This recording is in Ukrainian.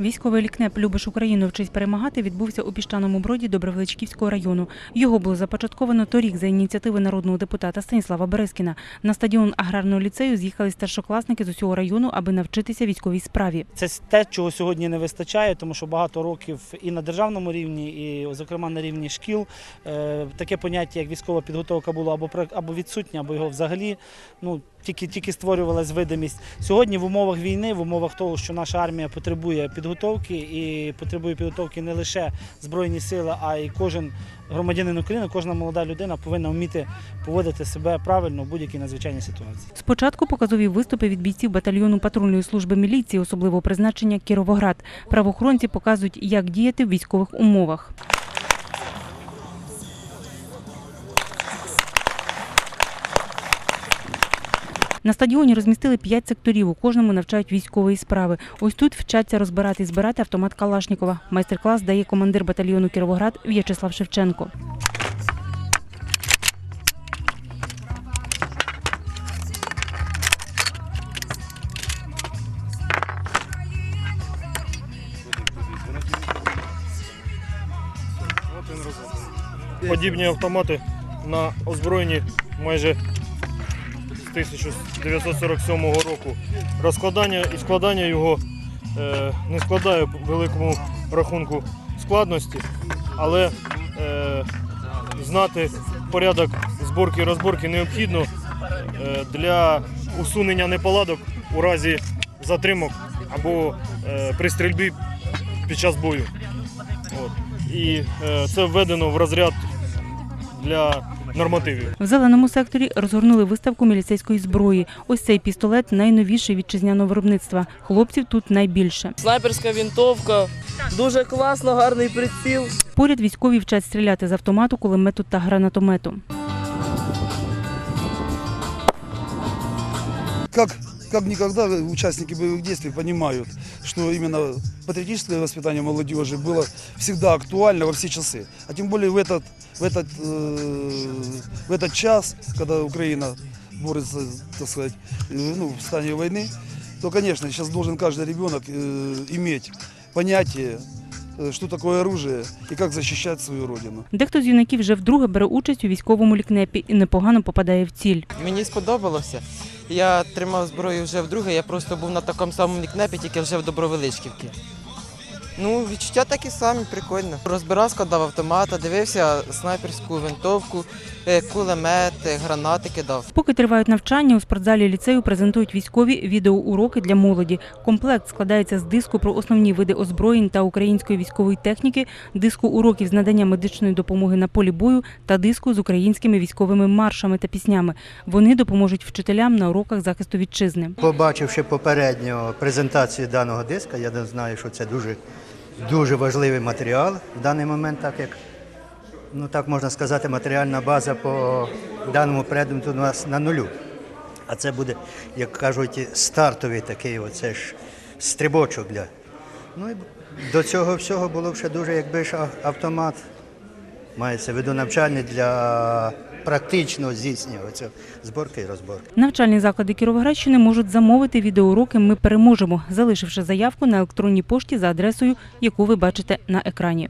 Військовий лікнеп Любиш Україну вчись перемагати відбувся у піщаному броді Добровеличківського району. Його було започатковано торік за ініціативи народного депутата Станіслава Березкіна. На стадіон аграрного ліцею з'їхали старшокласники з усього району, аби навчитися військовій справі. Це те, чого сьогодні не вистачає, тому що багато років і на державному рівні, і, зокрема, на рівні шкіл е, таке поняття, як військова підготовка було або або відсутнє, або його взагалі ну тільки тільки створювалась видимість. Сьогодні в умовах війни, в умовах того, що наша армія потребує підготовки і потребує підготовки не лише збройні сили, а й кожен громадянин України, кожна молода людина повинна вміти поводити себе правильно в будь-якій надзвичайній ситуації. Спочатку показові виступи від бійців батальйону патрульної служби міліції особливого призначення Кіровоград. Правоохоронці показують, як діяти в військових умовах. На стадіоні розмістили п'ять секторів. У кожному навчають військової справи. Ось тут вчаться розбирати і збирати автомат Калашнікова. Майстер-клас дає командир батальйону Кіровоград В'ячеслав Шевченко. Подібні автомати на озброєнні майже 1947 року. Розкладання і складання його е, не складає великому рахунку складності, але е, знати порядок зборки і розборки необхідно е, для усунення неполадок у разі затримок або е, при стрільбі під час бою. І це введено в розряд для нормативів. В зеленому секторі розгорнули виставку міліцейської зброї. Ось цей пістолет найновіший вітчизняного виробництва. Хлопців тут найбільше. Снайперська вінтовка, дуже класно, гарний приціл. Поряд військові вчать стріляти з автомату, кулемету та гранатомету. как, как никогда участники боевых действий понимают, что именно патриотическое воспитание молодежи было всегда актуально во все часы. А тем более в этот, в этот, э, в этот час, когда Украина борется, так сказать, э, ну, в стане войны, то, конечно, сейчас должен каждый ребенок э, иметь понятие, э, что такое оружие и как защищать свою родину. Дехто з юнаків вже вдруге бере участь у військовому лікнепі і непогано попадає в ціль. Мені сподобалося. Я тримав зброю вже вдруге, я просто був на такому самому нікнепі, тільки вже в Добровеличківці. Ну, відчуття такі самі, прикольно. Розбирав, складав автомата, дивився снайперську винтовку, е, кулемет, е, гранати кидав. Поки тривають навчання, у спортзалі ліцею презентують військові відеоуроки для молоді. Комплект складається з диску про основні види озброєнь та української військової техніки, диску уроків з надання медичної допомоги на полі бою та диску з українськими військовими маршами та піснями. Вони допоможуть вчителям на уроках захисту вітчизни. Побачивши попередньо презентацію даного диска, я не знаю, що це дуже, дуже важливий матеріал в даний момент, так як ну так можна сказати, матеріальна база по даному предмету у нас на нулю. А це буде, як кажуть, стартовий такий оце ж стрибочок для. Ну і до цього всього було б ще дуже, якби ж автомат мається в виду навчальний для практичного здійснення оцього зборки і розборки. Навчальні заклади Кіровоградщини можуть замовити відеоуроки Ми переможемо, залишивши заявку на електронній пошті за адресою, яку ви бачите на екрані.